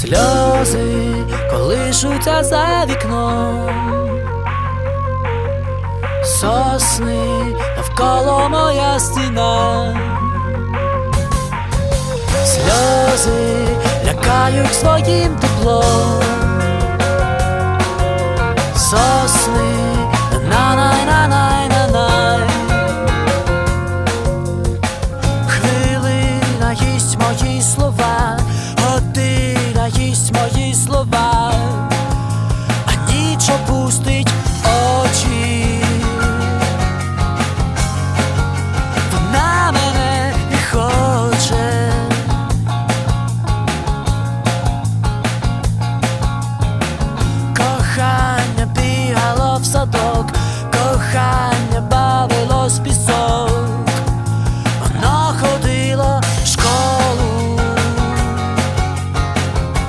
Сльози колишуться за вікном, сосни навколо моя стіна, сльози лякають своїм теплом, сосни на най на най на най хвилина їсть мої слова. опустить очі, вона мене не хоче, кохання бігало в садок, кохання бавило з пісок.